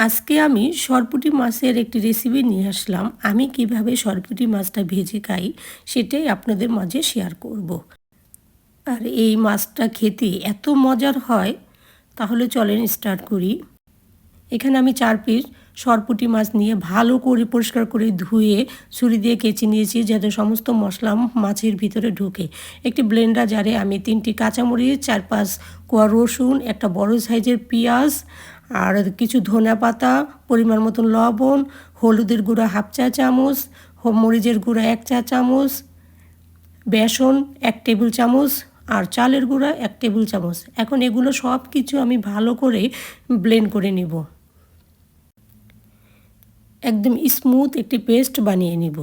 আজকে আমি সরপুটি মাছের একটি রেসিপি নিয়ে আসলাম আমি কীভাবে সরপুটি মাছটা ভেজে খাই সেটাই আপনাদের মাঝে শেয়ার করব। আর এই মাছটা খেতে এত মজার হয়, তাহলে চলেন স্টার্ট করি এখানে আমি চার পিস সরপুটি মাছ নিয়ে ভালো করে পরিষ্কার করে ধুয়ে ছুরি দিয়ে কেচে নিয়েছি যাতে সমস্ত মশলা মাছের ভিতরে ঢুকে। একটি ব্লেন্ডার জারে আমি তিনটি কাঁচামরিচ, চার পাঁচ কোয়া রসুন, একটা বড় সাইজের পেঁয়াজ, আর কিছু ধনে পাতা, পরিমাণ মতন লবণ, হলুদের গুঁড়া হাফ চা চামচ মরিচের গুঁড়া এক চা চামচ, বেসন এক টেবিল চামচ, আর চালের গুঁড়া এক টেবিল চামচ। এখন এগুলো সব কিছু আমি ভালো করে ব্লেন্ড করে নিব। একদম স্মুথ একটি পেস্ট বানিয়ে নিব।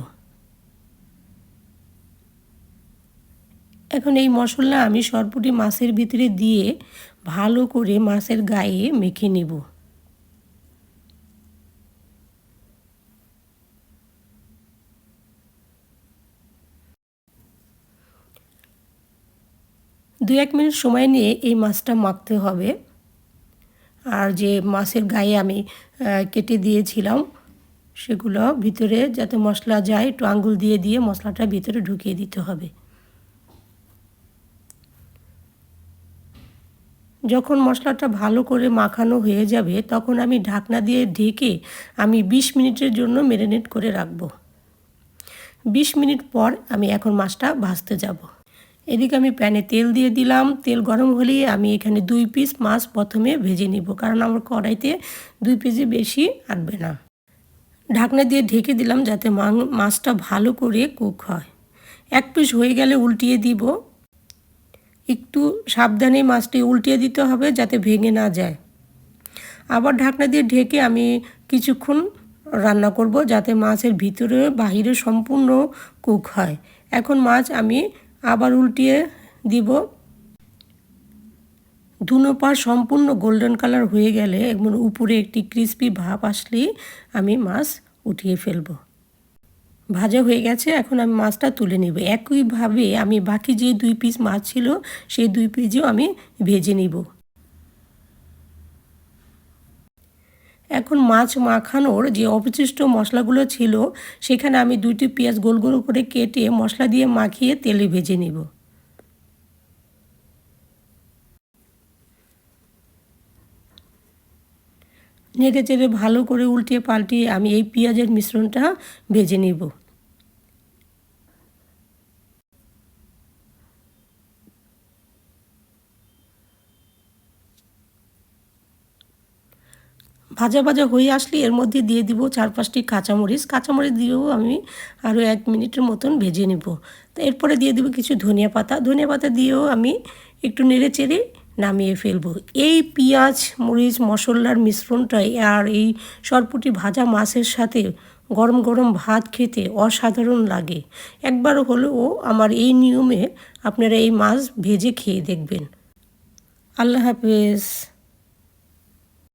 এখন এই মশলা আমি সরপুটি মাছের ভিতরে দিয়ে ভালো করে মাছের গায়ে মেখে নেব। দু এক মিনিট সময় নিয়ে এই মাছটা মাখতে হবে। আর যে মাছের গায়ে আমি কেটে দিয়েছিলাম সেগুলো ভিতরে যাতে মশলা যায়, একটু আঙ্গুল দিয়ে দিয়ে মশলাটা ভিতরে ঢুকিয়ে দিতে হবে। যখন মশলাটা ভালো করে মাখানো হয়ে যাবে, তখন আমি ঢাকনা দিয়ে ঢেকে আমি ২০ মিনিটের জন্য ম্যারিনেট করে রাখব। ২০ মিনিট পর আমি এখন মাছটা ভাজতে যাব। এদিকে আমি প্যানে তেল দিয়ে দিলাম। তেল গরম হলেই আমি এখানে দুই পিস মাছ প্রথমে ভেজে নিব, কারণ আমার কড়াইতে দুই পিসে বেশি আটবে না। ঢাকনা দিয়ে ঢেকে দিলাম যাতে মাছটা ভালো করে কুক হয়। এক পিস হয়ে গেলে উল্টিয়ে দিব। একটু সাবধানে মাছটি উল্টিয়ে দিতে হবে যাতে ভেঙে না যায়। আবার ঢাকনা দিয়ে ঢেকে আমি কিছুক্ষণ রান্না করব যাতে মাছের ভিতরে বাহিরে সম্পূর্ণ কুক হয়। এখন মাছ আমি আবার উল্টিয়ে দিব। দুনো পা সম্পূর্ণ গোল্ডেন কালার হয়ে গেলে এবং উপরে একটি ক্রিস্পি ভাব আসলেই আমি মাছ উঠিয়ে ফেলব। ভাজা হয়ে গেছে, এখন আমি মাছটা তুলে নেব। একইভাবে আমি বাকি যে দুই পিস মাছ ছিল, সেই দুই পিসও আমি ভেজে নিব। এখন মাছ মাখানোর যে অবশিষ্ট মশলাগুলো ছিল, সেখানে আমি দুইটি পেঁয়াজ গোল গোল করে কেটে মশলা দিয়ে মাখিয়ে তেলে ভেজে নিব। নেড়ে চেড়ে ভালো করে উল্টিয়ে পাল্টিয়ে আমি এই পেঁয়াজের মিশ্রণটা ভেজে নিব। ভাজা ভাজা হয়ে আসলে এর মধ্যে দিয়ে দিব চার পাঁচটি কাঁচামরিচ। কাঁচামরিচ দিয়েও আমি আরও এক মিনিটের মতন ভেজে নেব। তো এরপরে দিয়ে দেবো কিছু ধনিয়া পাতা। ধনিয়া পাতা দিয়েও আমি একটু নেড়ে চেড়ে নামিয়ে ফেলব। এই পেঁয়াজ, মরিচ, মশলার মিশ্রণটাই আর এই সরপুটি ভাজা মাছের সাথে গরম গরম ভাত খেতে অসাধারণ লাগে। একবার হলেও আমার এই নিয়মে আপনারা এই মাছ ভেজে খেয়ে দেখবেন। আল্লাহ হাফেজ।